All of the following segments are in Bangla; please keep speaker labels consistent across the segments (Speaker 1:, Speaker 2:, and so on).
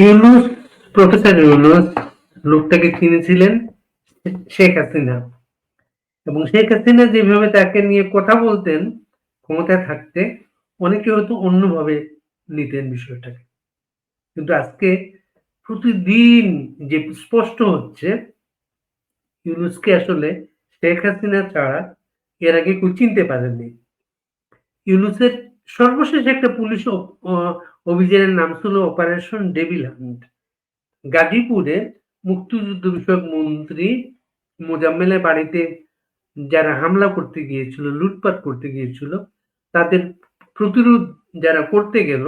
Speaker 1: ইউনুস, প্রফেসর ইউনুস, লোকটাকে চিনেছিলেন শেখ হাসিনা। এবং শেখ হাসিনা যেভাবে তাকে নিয়ে কথা বলতেন, ক্ষমতায় থাকতে, অনেকে হয়তো অন্যভাবে নিতেন বিষয়টাকে। কিন্তু আজকে প্রতিদিন যে স্পষ্ট হচ্ছে, ইউনুসকে আসলে শেখ হাসিনা ছাড়া এর আগে কেউ চিনতে পারেননি। ইউনুসের সর্বশেষ একটা পুলিশ অভিযানের নাম ছিল অপারেশন ডেভিল হান্ট গাজীপুরে মুক্তিযুদ্ধ বিষয়ক মন্ত্রী মোজাম্মেলের বাড়িতে যারা হামলা করতে গিয়েছিল, লুটপাট করতে গিয়েছিল, তাদের প্রতিরোধ যারা করতে গেল,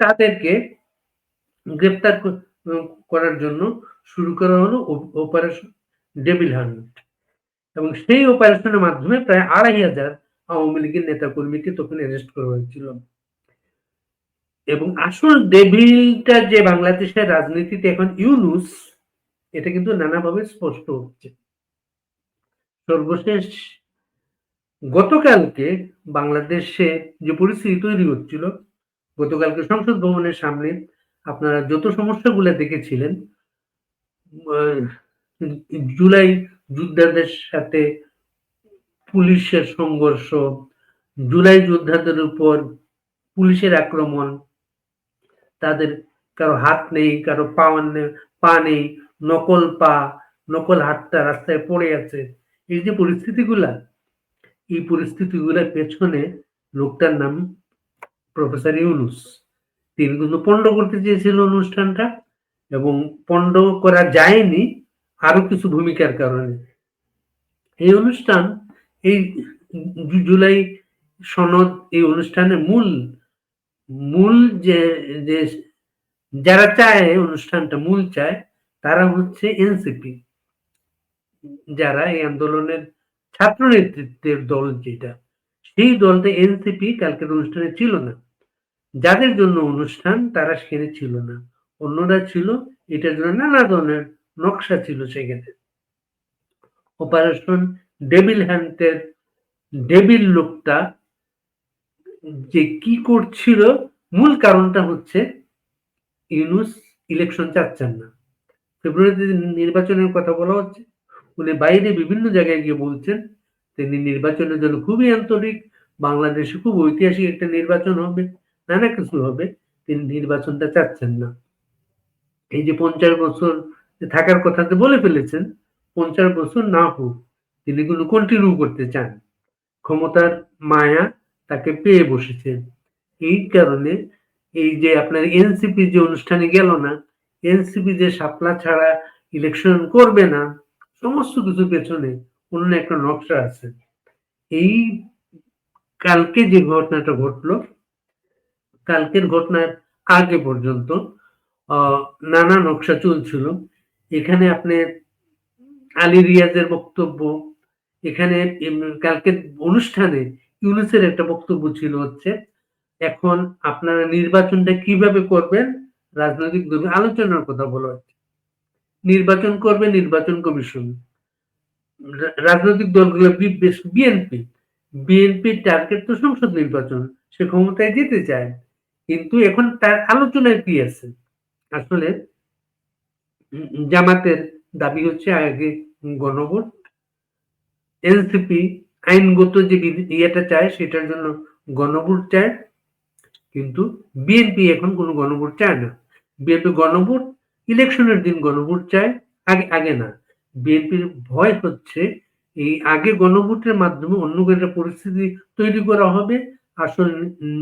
Speaker 1: তাদেরকে গ্রেপ্তার করার জন্য শুরু করা হলো অপারেশন ডেভিল হান্ট এবং সেই অপারেশনের মাধ্যমে প্রায় আড়াই হাজার আওয়ামী লীগের নেতা কর্মীকে তখন অ্যারেস্ট করা হয়েছিল। এবং আসল ডেভিলটা যে বাংলাদেশের রাজনীতিতে এখন ইউনুস, এটা কিন্তু নানাভাবে স্পষ্ট হচ্ছে। সর্বশেষ গতকালকে বাংলাদেশে যে পরিস্থিতি তৈরি হচ্ছিল, গতকালকে সংসদ ভবনের সামনে আপনারা যত সমস্যাগুলো দেখেছিলেন জুলাই যোদ্ধাদের সাথে পুলিশের সংঘর্ষ, জুলাই যোদ্ধাদের উপর পুলিশের আক্রমণ তাদের কারও হাত নেই, কারও পা পা নেই, নকল পা, নকল হাতটা রাস্তায় পড়ে আছে। এই যে পরিস্থিতিগুলা, এই পরিস্থিতিগুলোর পেছনে লোকটার নাম প্রফেসর ইউনুস। তিনি কিন্তু পণ্ড করতে চেয়েছিল অনুষ্ঠানটা এবং পণ্ড করা যায়নি আরও কিছু ভূমিকার কারণে। এই অনুষ্ঠান, এই জুলাই সনদ, এই অনুষ্ঠানের মূল মূল যে যে যারা চায় অনুষ্ঠানটা, মূল চায়, তারা হচ্ছে এনসিপি। যারা এই আন্দোলনের ছাত্র নেতৃত্বের দল যেটা, সেই দলটা এনসিপি কালকের অনুষ্ঠানে ছিল না। যাদের জন্য অনুষ্ঠান, তারা সেখানে ছিল না। অন্যরা ছিল, এটার জন্য নানা ধরনের নকশা ছিল সেখানে। অপারেশন ডেবিল হ্যান্ডের ডেবিল লোকটা যে কি করছিল, মূল কারণটা হচ্ছে ইউনুস ইলেকশন চাচ্ছেন না। ফেব্রুয়ারিতে নির্বাচনের কথা বলা হচ্ছে, উনি বাইরে বিভিন্ন জায়গায় গিয়ে বলছেন, তিনি নির্বাচনের জন্য খুবই আন্তরিক, বাংলাদেশে খুব ঐতিহাসিক একটা নির্বাচন হবে, নানা কিছু হবে, তিনি নির্বাচনটা চাচ্ছেন না। এই যে পঞ্চাশ বছর থাকার কথাতে বলে ফেলেছেন, পঞ্চাশ বছর না হোক, তিনি কোনো কন্টিনিউ করতে চান। ক্ষমতার মায়া তাকে পেয়ে বসেছে এই কারণে এই যে আপনার এনসিপি যে অনুষ্ঠানে গেল না এনসিপি যে সাপলা ছাড়া ইলেকশন করবে না, সমস্ত কিছু পেছনে অন্য একটা নকশা আছে। এই কালকে যে ঘটনাটা ঘটলো, কালকের ঘটনার আগে পর্যন্ত নানা নকশা চলছিল। এখানে আপনি আলী রিয়াজের বক্তব্য, এখানে কালকের অনুষ্ঠানে ইউনুসের একটা বক্তব্য ছিল হচ্ছে, এখন আপনারা নির্বাচনটা কীভাবে করবেন? রাজনৈতিক দল আলোচনার কথা বলা হচ্ছে। নির্বাচন করবে নির্বাচন কমিশন। রাজনৈতিক দলগুলো বিএনপি। বিএনপির টার্গেট তো সংসদ নির্বাচন, সে ক্ষমতায় যেতে চায়। কিন্তু এখন তার আলোচনায় কি আছে? আসলে জামাতের দাবি হচ্ছে আগে গণভোট, এনসিপি আইনগত যে ইয়েটা চায়, সেটার জন্য গণভোট চায়। কিন্তু বিএনপি এখন কোনো গণভোট চায় না। বিএনপি গণভোট, ইলেকশনের দিন গণভোট চায়, আগে আগে না। বিএনপির ভয় হচ্ছে এই আগে গণভোটের মাধ্যমে অন্য একটা পরিস্থিতি তৈরি করা হবে, আসল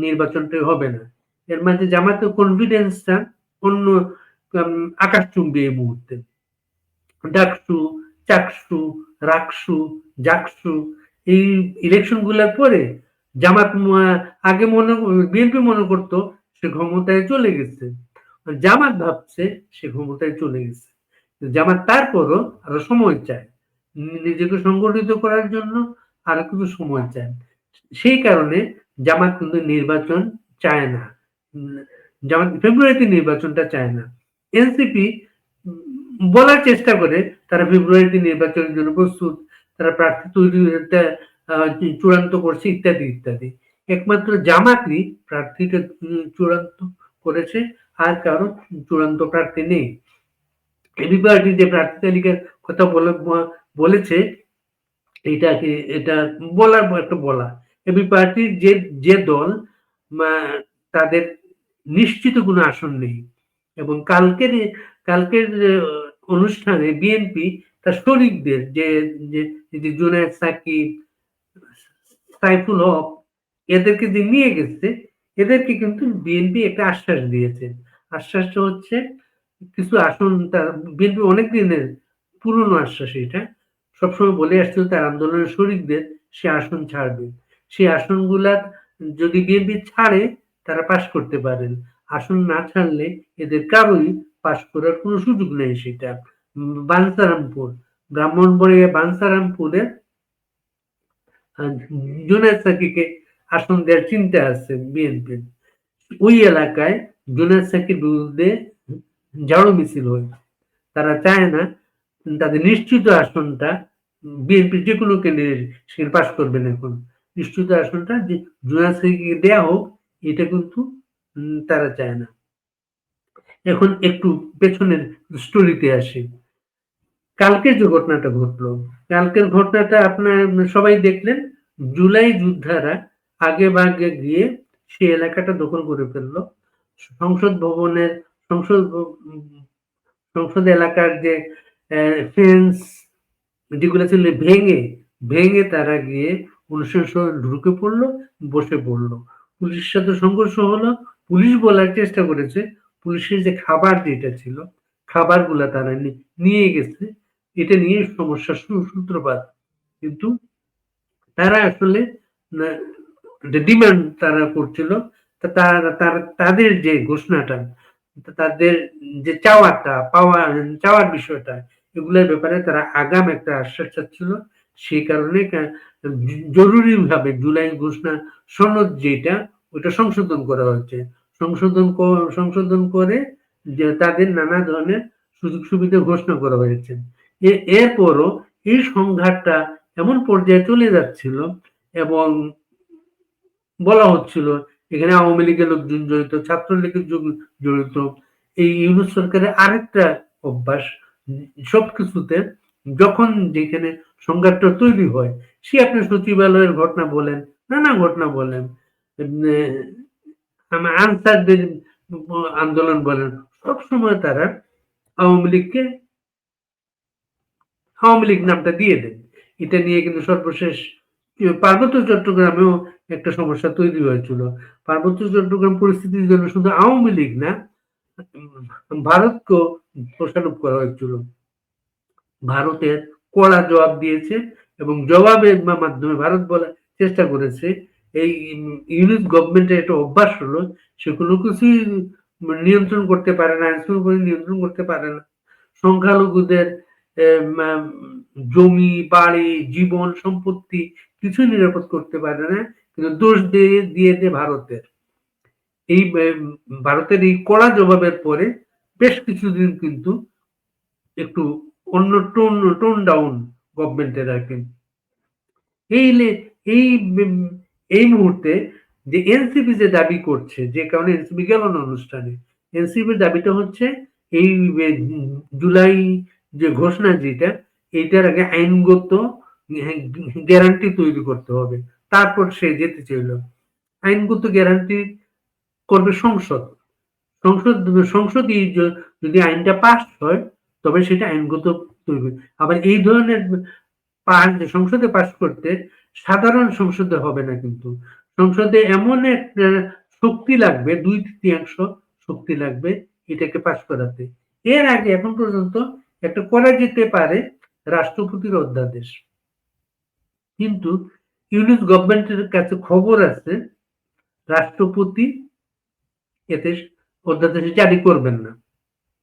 Speaker 1: নির্বাচনটা হবে না। এর মাঝে জামাতের কনফিডেন্সটা অন্য আকাশচুম্বী এই মুহূর্তে। ডাকসু, চাকসু, রাকসু, জাকসু এই ইলেকশনগুলার পরে জামাত আগে মনে, বিএনপি মনে করতো সে ক্ষমতায় চলে গেছে। জামাত ভাবছে সে ক্ষমতায় চলে গেছে। জামাত তারপরও আরও সময় চায়। নিজেকে সংগঠিত করার জন্য আরও কিছু সময় চায়। সেই কারণে জামাত কিন্তু নির্বাচন চায় না। জামাত ফেব্রুয়ারিতে নির্বাচনটা চায় না। এনসিপি বলার চেষ্টা করে তারা ফেব্রুয়ারিতে নির্বাচনের জন্য প্রস্তুত। তারা প্রার্থী তৈরি চূড়ান্ত করছে ইত্যাদি ইত্যাদি। একমাত্র জামাতই প্রার্থীটা চূড়ান্ত করেছে, আর কারও চূড়ান্ত প্রার্থী নেই। এবি পার্টি যে প্রার্থী তালিকার কথা বলে বলেছে, এটাকে, এটা বলার একটা বলা। এবি পার্টির যে যে দল তাদের নিশ্চিত কোনো আসন নেই। এবং কালকের কালকের অনুষ্ঠানে বিএনপি তার শরিকদের যে যে জুনায়দ সাকিব, সাইফুল হক, এদেরকে যে নিয়ে গেছে, এদেরকে কিন্তু বিএনপি একটা আশ্বাস দিয়েছে। আশ্বাসটা হচ্ছে কিছু আসন তার বিএনপি অনেক দিনের পুরনো আশ্বাস এটা। সবসময় বলে আসছিল তার আন্দোলনের শরিকদের সে আসন ছাড়বে। সেই আসনগুলা যদি বিএনপি ছাড়ে, তারা পাশ করতে পারেন। আসন না ছাড়লে এদের কারোই পাশ করার কোনো সুযোগ নেই সেটা। বানসারামপুর, ব্রাহ্মণবাড়িয়া বানসারামপুরে জুনায়দ সাকিকে আসন দেওয়ার চিন্তা আছে বিএনপি ওই এলাকায় জুনায়দ সাকির বিরুদ্ধে ঝাড়ু মিছিল হয়েছে তারা চায় না তাদের নিশ্চিত আসনটা বিএনপি যে কোনো সেখানে পাশ করবেন এখন। নিশ্চিত আসনটা যে জুনায়দ সাকিকে দেয়া হোক, এটা কিন্তু তারা চায় না। এখন একটু পেছনের স্টোরিতে আসি। কালকের যে ঘটনাটা ঘটলো, কালকের ঘটনাটা আপনার সবাই দেখলেন, জুলাই যোদ্ধারা আগে ভাগে গিয়ে সে এলাকাটা দখল করে ফেলল। সংসদ ভবনের, সংসদ সংসদ এলাকার যে ফেন্স যেগুলো ছিল ভেঙে ভেঙে তারা গিয়ে অনুষ্ঠান ঢুকে পড়ল, বসে পড়ল। পুলিশের সাথে সংঘর্ষ হলো, পুলিশ বলার চেষ্টা করেছে, পুলিশের যে খাবার যেটা ছিল, খাবারগুলা তারা নিয়ে গেছে। এটা নিয়ে সমস্যার সূত্রপাত। কিন্তু তারা আসলে ডিমান্ড তারা করছিল তাদের যে ঘোষণাটা তাদের যে চাওয়াটা, পাওয়া, চাওয়ার বিষয়টা, এগুলোর ব্যাপারে তারা আগাম একটা আশ্বাস চাচ্ছিল। সেই কারণে জরুরি ভাবে জুলাই ঘোষণা সনদ যেটা, ওটা সংশোধন করা হচ্ছে সংশোধন সংশোধন করে যে তাদের নানা ধরনের সুযোগ সুবিধা ঘোষণা করা হয়েছে। এরপরও এই সংঘাতটা এমন পর্যায়ে চলে যাচ্ছিল এবং বলা হচ্ছিল এখানে আওয়ামী লীগের লোকজন জড়িত, ছাত্রলীগের জড়িত, এই ইউনুস সরকারের আরেকটা অভ্যাস, সবকিছুতে যখন যেখানে সংঘাতটা তৈরি হয়, সে আপনি সচিবালয়ের ঘটনা বলেন, নানা ঘটনা বলেন আনসারদের আন্দোলন বলেন, সবসময় তারা আওয়ামী লীগকে আওয়ামী লীগ নামটা দিয়ে দেন এটা নিয়ে কিন্তু সর্বশেষ পার্বত্য চট্টগ্রামেও একটা সমস্যা তৈরি হয়েছিল। পার্বত্য চট্টগ্রাম পরিস্থিতির জন্য শুধু আওয়ামী লীগ না, ভারতকেও দোষারোপ করা হয়েছিল। ভারতের কড়া জবাব দিয়েছে এবং জবাবের মাধ্যমে ভারত বলার চেষ্টা করেছে, এই ইউনিট গভর্নমেন্টের একটা অভ্যাস হলো সেগুলো কিছুই নিয়ন্ত্রণ করতে পারে না, আইন নিয়ন্ত্রণ করতে পারে না। সংখ্যালঘুদের জমি, বাড়ি, জীবন, সম্পত্তি কিছু নিরাপদ করতে পারে না, কিন্তু দোষ দিয়ে দিয়ে দেয় ভারতের। এই ভারতের এই কড়া জবাবের পরে বেশ কিছুদিন কিন্তু একটু অন্য টোন টোন ডাউন গভর্নমেন্টের আর কি। এই এই এই মুহূর্তে যে এনসিপি যে দাবি করছে, যে কারণে এনসিপি গেল না অনুষ্ঠানে, এনসিপির দাবিটা হচ্ছে এই জুলাই যে ঘোষণা যেটা এইটার আগে আইনগত গ্যারান্টি তৈরি করতে হবে। তারপর সে যেতে চাইল। আইনগত গ্যারান্টি করবে সংসদ। সংসদ সংসদ যদি আইনটা পাস হয়, তবে সেটা আইনগত তৈরি আবার এই ধরনের সংসদে পাশ করতে সাধারণ সংসদে হবে না কিন্তু। সংসদে এমন একটা শক্তি লাগবে দুই তৃতীয়াংশ শক্তি লাগবে এটাকে পাশ করাতে। এর আগে এখন পর্যন্ত একটা করা যেতে পারে রাষ্ট্রপতির অধ্যাদেশ। কিন্তু ইউনিট গভর্নমেন্টের কাছে খবর আছে, রাষ্ট্রপতি এতে অধ্যাদেশ জারি করবেন না।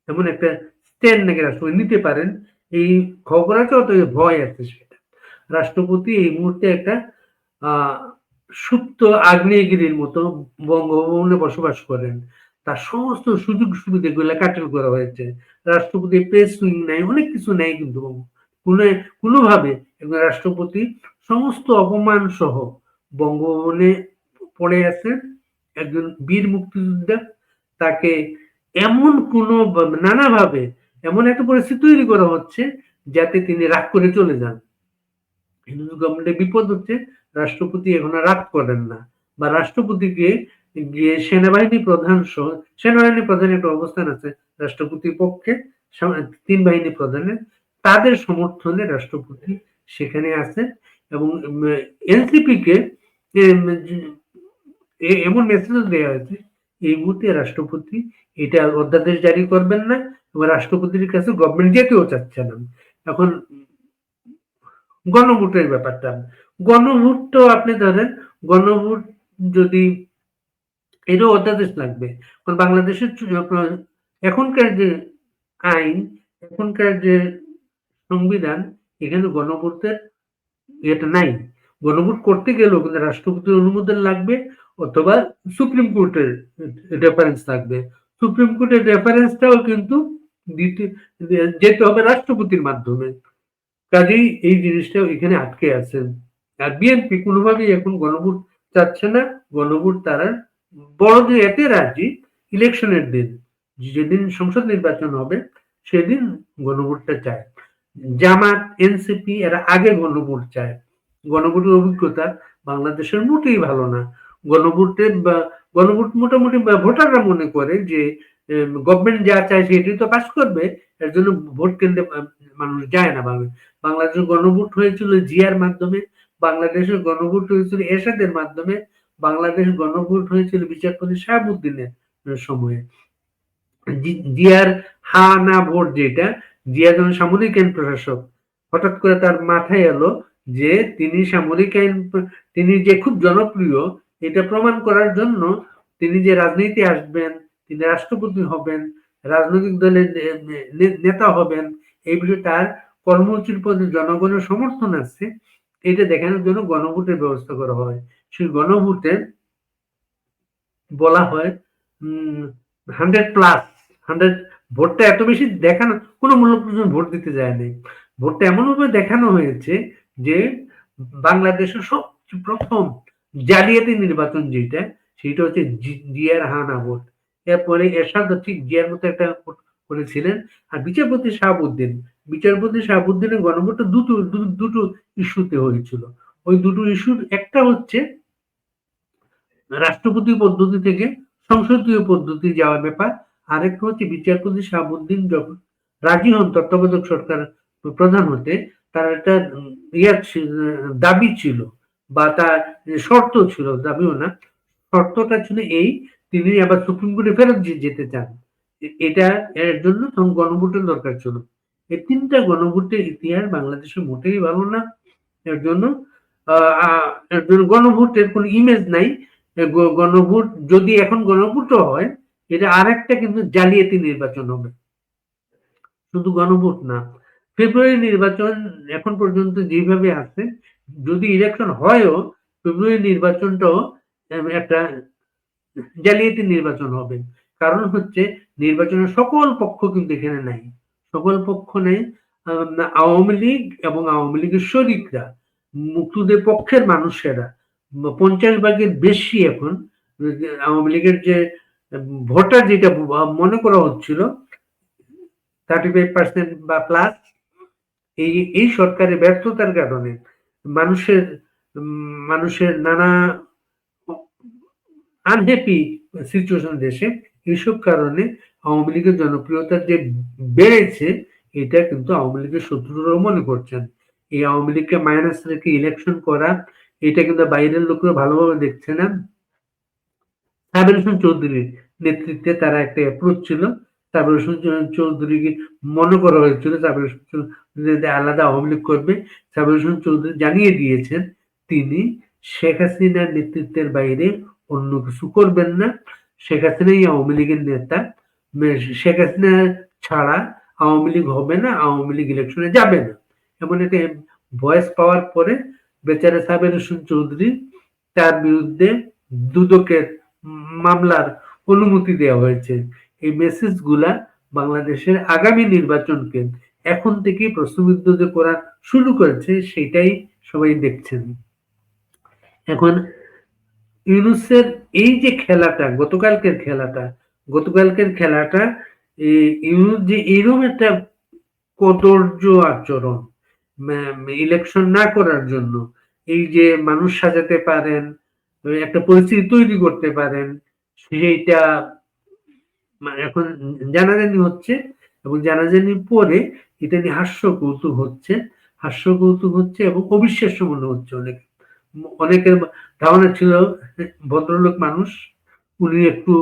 Speaker 1: এমন একটা স্ট্যান্ড নাকি রাষ্ট্রপতি নিতে পারেন, এই খবর আছে অত ভয় আছে সেটা। রাষ্ট্রপতি এই মুহূর্তে একটা সুপ্ত আগ্নেয়গিরির মতো বঙ্গভবনে বসবাস করেন। তার সমস্ত সুযোগ সুবিধাগুলো কাটেল করা হয়েছে। রাষ্ট্রপতি প্রেস উইং নাই, অনেক কিছু নেই কিন্তু কোনো, কোনোভাবে একজন রাষ্ট্রপতি সমস্ত অপমান সহ বঙ্গভবনে পড়ে আছে। একজন বীর মুক্তিযোদ্ধা, তাকে এমন কোন নানাভাবে এমন একটা পরিস্থিতি তৈরি করা হচ্ছে যাতে তিনি রাগ করে চলে যান। হিন্দু গভর্নমেন্টের বিপদ হচ্ছে রাষ্ট্রপতি এখন রাগ করেন না। বা রাষ্ট্রপতিকে গিয়ে সেনাবাহিনী প্রধান সহ, সেনাবাহিনী প্রধানের একটা অবস্থান আছে রাষ্ট্রপতির পক্ষে তিন বাহিনী প্রধানের, তাদের সমর্থনে রাষ্ট্রপতি সেখানে আছে এবং এনসিপি কে এমন মেসেজ দেওয়া হয়েছে, এই মুহূর্তে রাষ্ট্রপতি এটা অধ্যাদেশ জারি করবেন না এবং রাষ্ট্রপতির কাছে গভর্নমেন্ট যেতেও চাচ্ছে না। এখন গণভোটের ব্যাপারটা, গণভোট তো আপনি ধরেন, গণভোট যদি এরও অধ্যাদেশ লাগবে। কারণ বাংলাদেশের এখনকার যে আইন, এখনকার যে সংবিধান, এখানে গণভোটের এটা নাই। গণভোট করতে গেলেও কিন্তু রাষ্ট্রপতির অনুমোদন লাগবে অথবা সুপ্রিম কোর্টের রেফারেন্স থাকবে। সুপ্রিম কোর্টের রেফারেন্সটাও কিন্তু দিতে, যেতে হবে রাষ্ট্রপতির মাধ্যমে। কাজেই এই জিনিসটা এখানে আটকে আছে। আর বিএনপি কোনোভাবেই এখন গণভোট চাচ্ছে না। গণভোট তারা বড় যে এতে রাজি ইলেকশনের দিন, যেদিন সংসদ নির্বাচন হবে, সেদিন গণভোটটা চায়। জামাত, এনসিপি এরা আগে গণভোট চায়। গণভোটের অভিজ্ঞতা বাংলাদেশের মোটেই ভালো না। গণভোটের বা, গণভোট মোটামুটি ভোটাররা মনে করে যে গভর্নমেন্ট যা চায় সেটি তো পাস করবে, এর জন্য ভোট কেন্দ্রে মানুষ যায় না বাংলাদেশের গণভোট হয়েছিল জিয়ার মাধ্যমে বাংলাদেশের গণভোট হয়েছিল এরশাদের মাধ্যমে বাংলাদেশ গণভোট হয়েছিল বিচারপতি শাহাবুদ্দিনের সময়ে। জিয়ার হা না ভোট যেটা, জিয়া যখন সামরিক আইন প্রশাসক, হঠাৎ করে তার মাথায় এলো যে তিনি সামরিক আইন তিনি যে খুব জনপ্রিয়, এটা প্রমাণ করার জন্য তিনি যে রাজনীতি আসবেন, তিনি রাষ্ট্রপতি হবেন, রাজনৈতিক দলের নেতা হবেন, এই বিষয়ে তার কর্মসূচির প্রতি জনগণের সমর্থন আছে, এটা দেখানোর জন্য গণভোটের ব্যবস্থা করা হয়। সেই গণভোটে বলা হয় হান্ড্রেড প্লাস হান্ড্রেড ভোটটা এত বেশি দেখানো, কোনো মূল্য ভোট দিতে যায়নি। ভোটটা এমনভাবে দেখানো হয়েছে যে বাংলাদেশের সবচেয়ে প্রথম জালিয়াতি নির্বাচন যেটা, সেটা হচ্ছে জিয়ার হানা ভোট। এরপরে এরশাদ ঠিক জিয়ার মতো একটা করেছিলেন। আর বিচারপতি শাহাবুদ্দিন, বিচারপতি শাহাবুদ্দিনের গণভোটটা দুটো দুটো ইস্যুতে হয়েছিল। ওই দুটো ইস্যুর একটা হচ্ছে রাষ্ট্রপতি পদ্ধতি থেকে সংসদীয় পদ্ধতি যাওয়ার ব্যাপার। আরেকটা হচ্ছে বিচারপতি শাহাবুদ্দিন যখন রাজি হন, তত্ত্বাবধায়ক সরকার প্রধান হতে, তার একটা ইয়া দাবি ছিল বা তার শর্ত ছিল, দাবিও না। শর্তটা ছিল এই, তিনি আবার সুপ্রিম কোর্টে ফেরত যেতে চান। এটা এর জন্য তখন গণভোটের দরকার ছিল। এই তিনটা গণভোটের ইতিহাস বাংলাদেশে মোটেই ভালো না। এর জন্য এর জন্য গণভোটের কোনো ইমেজ নাই। গণভোট, যদি এখন গণভোটও হয়, এটা আর একটা কিন্তু জালিয়াতি নির্বাচন হবে। শুধু গণভোট না, ফেব্রুয়ারি নির্বাচন এখন পর্যন্ত যেভাবে আছে যদি ইলেকশন হয়ও, ফেব্রুয়ারি নির্বাচনটাও একটা জালিয়াতি নির্বাচন হবে। কারণ হচ্ছে, নির্বাচনের সকল পক্ষ কিন্তু এখানে নাই। সকল পক্ষ নেই আওয়ামী লীগ এবং আওয়ামী লীগের শরিকরা, মুক্তিদের পক্ষের মানুষেরা। পঞ্চাশ ভাগের বেশি এখন, আওয়ামী লীগের যে ভোটার যেটা মনে করা হচ্ছিল থার্টি ফাইভ পার্সেন্ট বা প্লাস এই এই সরকারের ব্যর্থতার কারণে মানুষের মানুষের নানা আনহ্যাপি সিচুয়েশন দেশে এইসব কারণে আওয়ামী লীগের জনপ্রিয়তা যে বেড়েছে, এটা কিন্তু আওয়ামী লীগের শত্রুরাও মনে করছেন। এই আওয়ামী লীগকে মাইনাস রেখে ইলেকশন করা এটা কিন্তু বাইরের লোকরা ভালোভাবে দেখছে না। সাবির হোসেন চৌধুরীর নেতৃত্বে তারা একটা অ্যাপ্রোচ ছিল। সাবির হোসেন চৌধুরীকে মনে করা হয়েছিল সাবির হোসেন আলাদা আওয়ামী লীগ করবে। সাবির হোসেন চৌধুরী জানিয়ে দিয়েছেন তিনি, শেখ হাসিনার নেতৃত্বের বাইরে অন্য কিছু করবেন না। শেখ হাসিনাই আওয়ামী লীগের নেতা। শেখ হাসিনা ছাড়া আওয়ামী লীগ হবে না, আওয়ামী লীগ ইলেকশনে যাবে না। এমন একটা ভয়েস পাওয়ার পরে বেচারা সাবের হোসেন চৌধুরী, তার বিরুদ্ধে দুদকের মামলার অনুমতি দেওয়া হয়েছে। এই মেসেজগুলা বাংলাদেশের আগামী নির্বাচনকে এখন থেকে প্রশ্নবিদ্ধ যে করা শুরু করেছে, সেটাই সবাই দেখছেন। এখন ইউনুসের এই যে খেলাটা, গতকালকের খেলাটা গতকালকের খেলাটা ইউনুস যে এরকম একটা কদর্য আচরণ ইলেকশন না করার জন্য এই যে মানুষ সাজাতে পারেন একটা পরিস্থিতি তৈরি করতে পারেন, সেইটা এখন জানাজানি হচ্ছে এবং জানাজানি পরে এটা নিয়ে হাস্য কৌতুক হচ্ছে হাস্য কৌতুক হচ্ছে এবং অবিশ্বাস্য মনে হচ্ছে অনেক। অনেকের ধারণা ছিল, ভদ্রলোক মানুষ, উনি একটু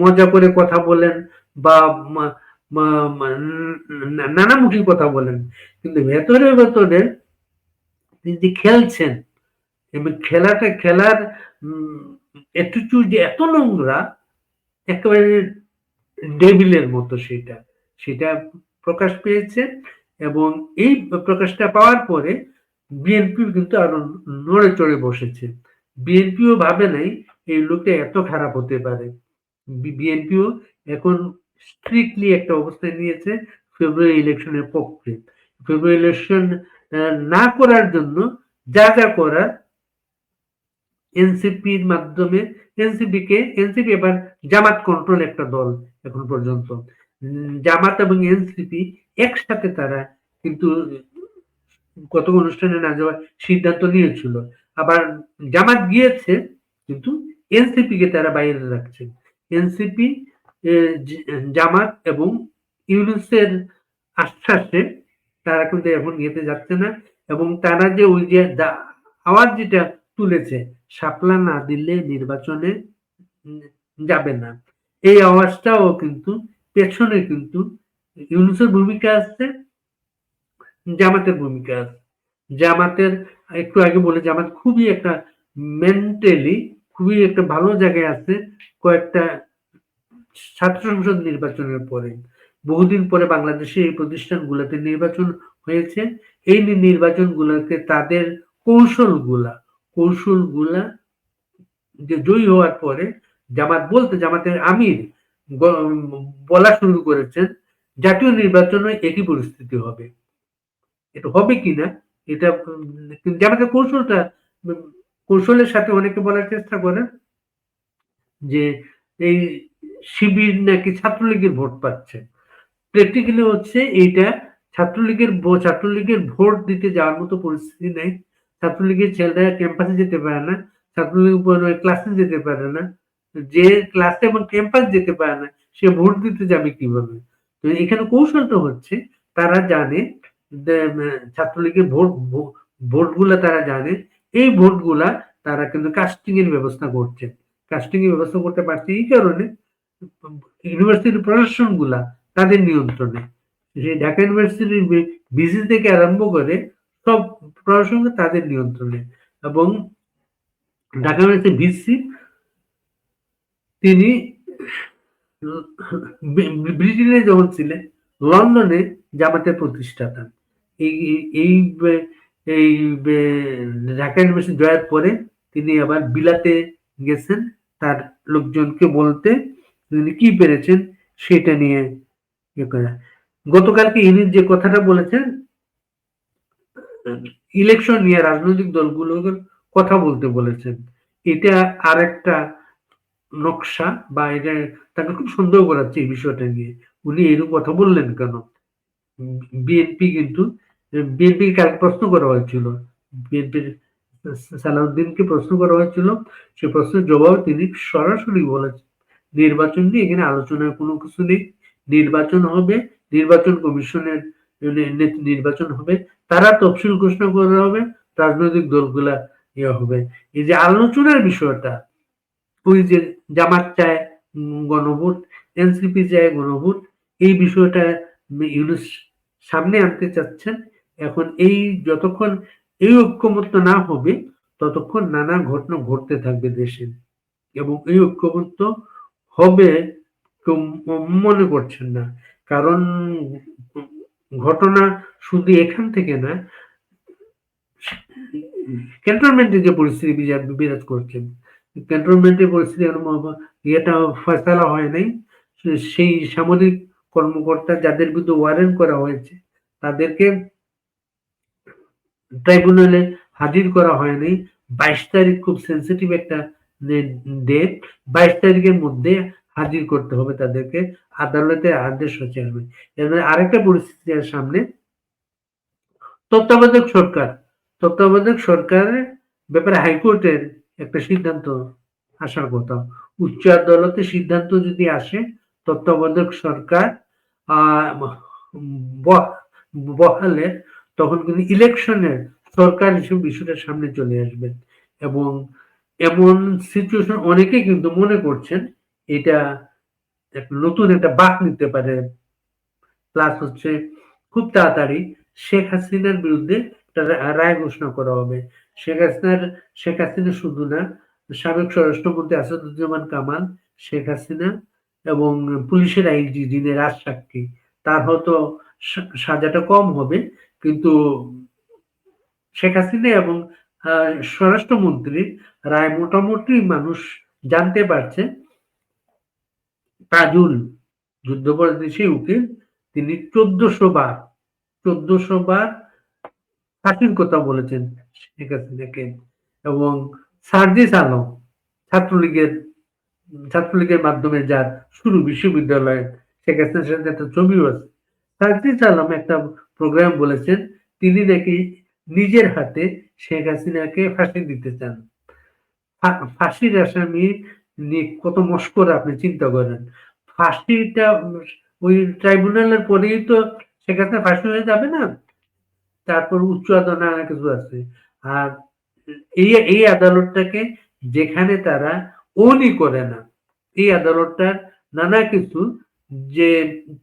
Speaker 1: মজা করে কথা বলেন বা নানামুখী কথা বলেন, কিন্তু ভেতরে ভেতরে তিনি খেলছেন, এবং খেলাটা, খেলার যে এত নোংরা, একেবারে ডেবিলের মতো সেটা। সেটা প্রকাশ পেয়েছে, এবং এই প্রকাশটা পাওয়ার পরে বিএনপি কিন্তু আরও নড়ে চড়ে বসেছে। বিএনপিও ভাবে নাই, এই লোকটা এত খারাপ হতে পারে। বিএনপিও এখন স্ট্রিক্টলি একটা অবস্থায় নিয়েছে ফেব্রুয়ারি ইলেকশনের পক্ষে। ফেব্রুয়ারি ইলেকশন না করার জন্য যা যা করার এনসিপির মাধ্যমে এনসিপি কে এনসিপি এবার জামাত কন্ট্রোল একটা দল এখন পর্যন্ত। জামাত এবং এনসিপি একসাথে তারা কিন্তু কত অনুষ্ঠানে না যাওয়ার সিদ্ধান্ত নিয়েছিল। আবার জামাত গিয়েছে, কিন্তু এনসিপি কে তারা বাইরে রাখছে। এনসিপি জামাত এবং ইউনুসের আশ্বাসে তারা কিন্তু এখন ইয়েতে যাচ্ছে না এবং তারা যে ওই যে আওয়াজ যেটা তুলেছে সাপলা না দিলে নির্বাচনে যাবে না। এই আওয়াজটাও কিন্তু পেছনে কিন্তু ইউনুসের ভূমিকা আছে, জামাতের ভূমিকা আছে। জামাতের, একটু আগে বলে, জামাত খুবই একটা মেন্টালি খুবই একটা ভালো জায়গায় আছে, কয়েকটা ছাত্র সংসদ নির্বাচনের পরে। বহুদিন পরে বাংলাদেশে এই প্রতিষ্ঠানগুলোতে নির্বাচন হয়েছে। এই নির্বাচনগুলোকে তাদের কৌশলগুলা কৌশলগুলা যে জয়ী হওয়ার পরে জামাত বলতে জামাতের আমির বলা শুরু করেছেন, জাতীয় নির্বাচনে একই পরিস্থিতি হবে। এটা হবে কিনা, এটা জামাতের কৌশলটা কৌশলের সাথে অনেকে বলার চেষ্টা করে যে এই শিবির নাকি ছাত্রলীগের ভোট পাচ্ছে। প্র্যাকটিক্যালি হচ্ছে এইটা, ছাত্রলীগের ছাত্রলীগের ভোট দিতে যাওয়ার মতো পরিস্থিতি নেই। ছাত্রলীগের ছেলেরা ক্যাম্পাসে যেতে পারে না, ছাত্রলীগ ক্লাসে যেতে পারে না। যে ক্লাসে এবং ক্যাম্পাস যেতে পারে না, সে ভোট দিতে যাবে কীভাবে? তো এখানে কৌশলটা হচ্ছে, তারা জানে ছাত্রলীগের ভোট ভোট, ভোটগুলা তারা জানে। এই ভোটগুলা তারা কিন্তু কাস্টিং এর ব্যবস্থা করছে। কাস্টিং এর ব্যবস্থা করতে পারছে এই কারণে ইউনিভার্সিটির প্রশাসনগুলা তাদের নিয়ন্ত্রণে। সেই ঢাকা ইউনিভার্সিটির বিসি থেকে আরম্ভ করে সব প্রশাসন তাদের নিয়ন্ত্রণে এবং ঢাকা ইউনিভার্সিটি বিসি তিনি ব্রিটেনে যখন ছিলেন, লন্ডনে জামাতের প্রতিষ্ঠাতা। এই এই এই ঢাকা ইউনিভার্সিটি জয়ের পরে তিনি আবার বিলাতে গেছেন। তার লোকজনকে বলতে তিনি কি পেরেছেন সেটা নিয়ে ইয়ে করে। গতকালকে ইনি যে কথাটা বলেছেন ইলেকশন নিয়ে রাজনৈতিক দলগুলোর কথা বলতে বলেছেন। এটা আর একটা নকশা বা এটা তাকে খুব সন্দেহ করাচ্ছে এই বিষয়টা নিয়ে। উনি এরকম কথা বললেন কেন? বিএনপি কিন্তু, বিএনপি কালকে প্রশ্ন করা হয়েছিল। বিএনপির সালাউদ্দিনকে প্রশ্ন করা হয়েছিল। সে প্রশ্নের জবাব তিনি সরাসরি বলেছেন। নির্বাচন নিয়ে এখানে আলোচনার কোনো কিছু নেই। নির্বাচন হবে, নির্বাচন কমিশনের নির্বাচন হবে। তারা তফসিল ঘোষণা করা হবে, রাজনৈতিক দলগুলা ইয়ে হবে। এই যে আলোচনার বিষয়টা, ওই যে জামাত চায় গণভোট, এনসিপি চায় গণভোট, এই বিষয়টা ইউনুস সামনে আনতে চাচ্ছেন। এখন এই যতক্ষণ এই ঐক্যমত্য না হবে, ততক্ষণ নানা ঘটনা ঘটতে থাকবে দেশে। এবং এই ঐক্যমত্য হবে মনে করছেন না। কারণ ঘটনা শুধু এখান থেকে না ক্যান্টনমেন্টে যে পরিস্থিতি বিরাজ করছেন। ক্যান্টনমেন্টের পরিস্থিতি ইয়েটা ফয়সালা হয় নাই। সেই সামরিক কর্মকর্তা যাদের বিরুদ্ধে ওয়ারেন্ট করা হয়েছে, তাদেরকে ট্রাইব্যুনালে হাজির করা হয়নি বাইশ তারিখ খুব সেন্সিটিভ একটা ডেট বাইশ তারিখের মধ্যে হাজির করতে হবে তাদেরকে আদালতে আদেশ হচ্ছে এবার আরেকটা পরিস্থিতি সামনে। তত্ত্বাবধায়ক সরকার। তত্ত্বাবধায়ক সরকারের ব্যাপারে হাইকোর্টের একটা সিদ্ধান্ত আসার কথা। উচ্চ আদালতে সিদ্ধান্ত যদি আসে, তত্ত্বাবধায়ক সরকার বহালে তখন কিন্তু ইলেকশনের সরকার হিসেবে বিষয়টা সামনে চলে আসবে। এবং এমন সিচুয়েশন অনেকে কিন্তু মনে করছেন, এটা নতুন একটা বাক নিতে পারে। প্লাস হচ্ছে খুব তাড়াতাড়ি শেখ হাসিনার বিরুদ্ধে রায় ঘোষণা করা হবে। শেখ হাসিনার, শেখ হাসিনা শুধু না, সাবেক স্বরাষ্ট্রমন্ত্রী আসাদুজ্জামান কামাল, শেখ হাসিনা এবং পুলিশের আইনজি যিনি রাজ সাক্ষী, তার হয়তো সাজাটা কম হবে। কিন্তু শেখ হাসিনা এবং স্বরাষ্ট্রমন্ত্রী রায় মোটামুটি মানুষ জানতে পারছে। তাজুল যুদ্ধপরাধী উকিল, তিনি চোদ্দশো বার চোদ্দশো বার ফাঁসির কথা বলেছেন শেখ হাসিনাকে এবং সার্জিস আলম, ছাত্রলীগের ছাত্রলীগের মাধ্যমে যার শুরু বিশ্ববিদ্যালয়ে শেখ হাসিনার সাথে একটা ছবিও আছে। সার্জিস আলম একটা প্রোগ্রাম বলেছেন, তিনি নাকি নিজের হাতে শেখ হাসিনাকে ফাঁসি দিতে চান। ফাঁসির আসামি কত মস্কর আপনি চিন্তা করেন। ফাঁসিটা ওই ট্রাইব্যুনালের পরেই তো শেখ হাসিনা ফাঁসি হয়ে যাবে না? তারপর উচ্চ আদালত নানা কিছু আছে। আর এই এই আদালতটাকে যেখানে তারা ওনই করে না, এই আদালতটার নানা কিছু যে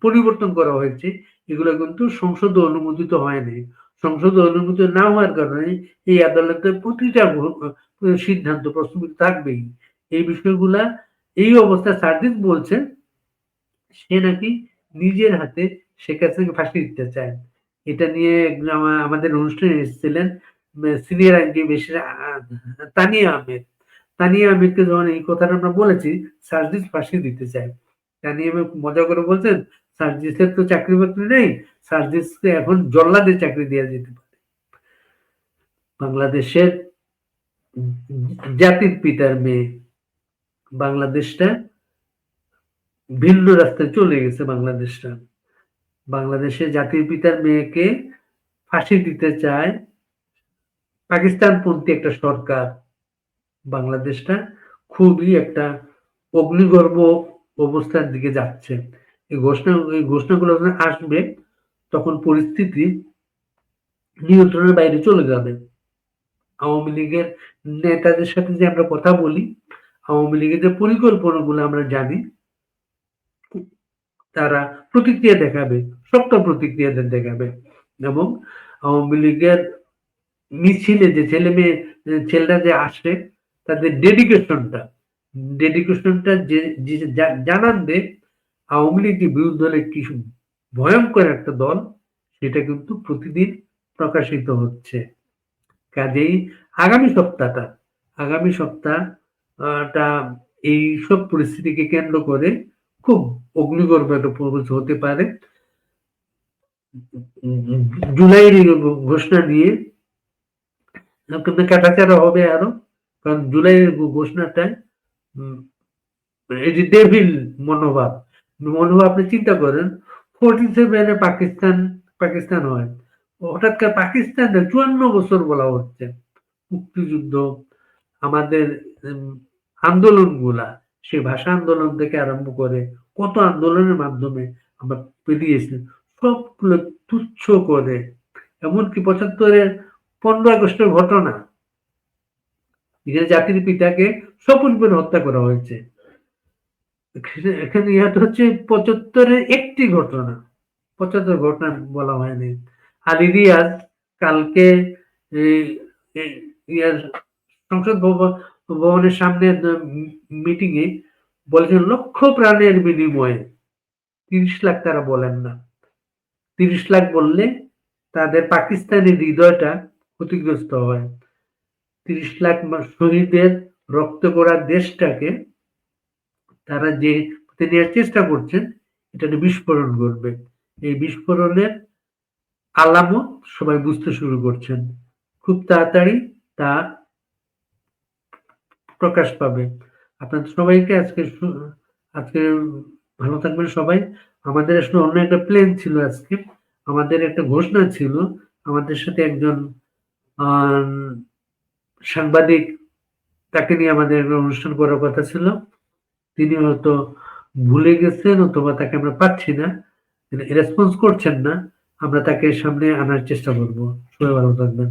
Speaker 1: পরিবর্তন করা হয়েছে, এগুলো কিন্তু সংসদ অনুমোদিত হয়নি সংসদ অনুমোদিত না হওয়ার কারণে এই আদালতের প্রতিটা সিদ্ধান্ত প্রস্তুত থাকবেই। এই বিষয়গুলা, এই অবস্থা সার্জিস বলছে, সে নাকি নিজের হাতে শেখ হাসিনাকে ফাঁসি দিতে চায়। এটা নিয়ে আমাদের অনুষ্ঠানে এসেছিলেন সিনিয়র আইনজীবী তানিয়া আহমেদ। তানিয়া আহমেদকে যখন এই কথাটা আমরা বলেছি, সার্জিস ফাঁসি দিতে চায়। তানিয়া মজা করে বলছেন সার্জিসের তো চাকরি বাকরি নেই সার্জিসকে এখন জল্লাদের চাকরি দেওয়া যেতে পারে। বাংলাদেশের জাতির পিতার মেয়ে বাংলাদেশটা ভিন্ন রাস্তায় চলে গেছে বাংলাদেশটা। বাংলাদেশের জাতির পিতার মেয়েকে ফাঁসি দিতে চায় পাকিস্তানপন্থী একটা সরকার। বাংলাদেশটা খুবই একটা অগ্নিগর্ভ অবস্থার দিকে যাচ্ছে। এই ঘোষণা, এই ঘোষণাগুলো যখন আসবে, তখন পরিস্থিতি নিয়ন্ত্রণের বাইরে চলে যাবে। আওয়ামী লীগের নেতাদের সাথে যে আমরা কথা বলি, আওয়ামী লীগের যে পরিকল্পনাগুলো আমরা জানি, তারা প্রতিক্রিয়া দেখাবে শক্ত প্রতিক্রিয়া দেখাবে। এবং আওয়ামী লীগের মিছিলে যে ছেলে মেয়ে ছেলেরা যে আসে, তাদের ডেডিকেশনটা ডেডিকেশনটা যে জানান দে আওয়ামী লীগের বিরুদ্ধে দলে কি ভয়ঙ্কর একটা দল, সেটা কিন্তু প্রতিদিন প্রকাশিত হচ্ছে। কাজেই আগামী সপ্তাহটা আগামী সপ্তাহটা এই সব পরিস্থিতিকে কেন্দ্র করে খুব অগ্নিগর্ভ একটা পরিবেশ হতে পারে। জুলাইয়ের ঘোষণা দিয়ে কিন্তু কাটাচারা হবে আরও, কারণ জুলাইয়ের ঘোষণাটায় এই যে ডেভিল মনোভাব মনোভাব আপনি চিন্তা করেন ফোরটি সেভেনে পাকিস্তান পাকিস্তান হয়। হঠাৎ করে পাকিস্তানে চুয়ান্ন বছর বলা হচ্ছে। মুক্তিযুদ্ধ, আমাদের আন্দোলনগুলা, সেই ভাষা আন্দোলন থেকে আরম্ভ করে কত আন্দোলনের মাধ্যমে আমরা পেরিয়েছি সবগুলো তুচ্ছ করে, এমনকি পঁচাত্তরের পনেরো আগস্টের ঘটনা, নিজের জাতির পিতাকে স্বপন করে হত্যা করা হয়েছে। এখানে ইহাটা হচ্ছে পঁচাত্তরের একটি ঘটনা। পঁচাত্তর ঘটনা বলা হয়নি। আর রিয়াজ কালকে সংসদ ভবনের সামনে মিটিং এ বলেছেন, লক্ষ প্রাণের বিনিময়ে তিরিশ লাখ তারা বলেন না। তিরিশ লাখ বললে তাদের পাকিস্তানের হৃদয়টা ক্ষতিগ্রস্ত হয়। তিরিশ লাখ শহীদের রক্ত করা দেশটাকে তারা যে নেওয়ার চেষ্টা করছেন, এটা বিস্ফোরণ করবে এই বিস্ফোরণের আলামত সবাই বুঝতে শুরু করছেন। খুব তাড়াতাড়ি তা প্রকাশ পাবে। আপনাদের সবাইকে আজকে আজকে ভালো থাকবেন সবাই। আমাদের আসলে অন্য একটা প্ল্যান ছিল আজকে। আমাদের একটা ঘোষণা ছিল। আমাদের সাথে একজন সাংবাদিক, তাকে নিয়ে আমাদের একটা অনুষ্ঠান করার কথা ছিল। তিনি হয়তো ভুলে গেছেন অথবা তাকে আমরা পাচ্ছি না রেসপন্স করছেন না, আমরা তাকে সামনে আনার চেষ্টা করব। সবাই ভালো থাকবেন।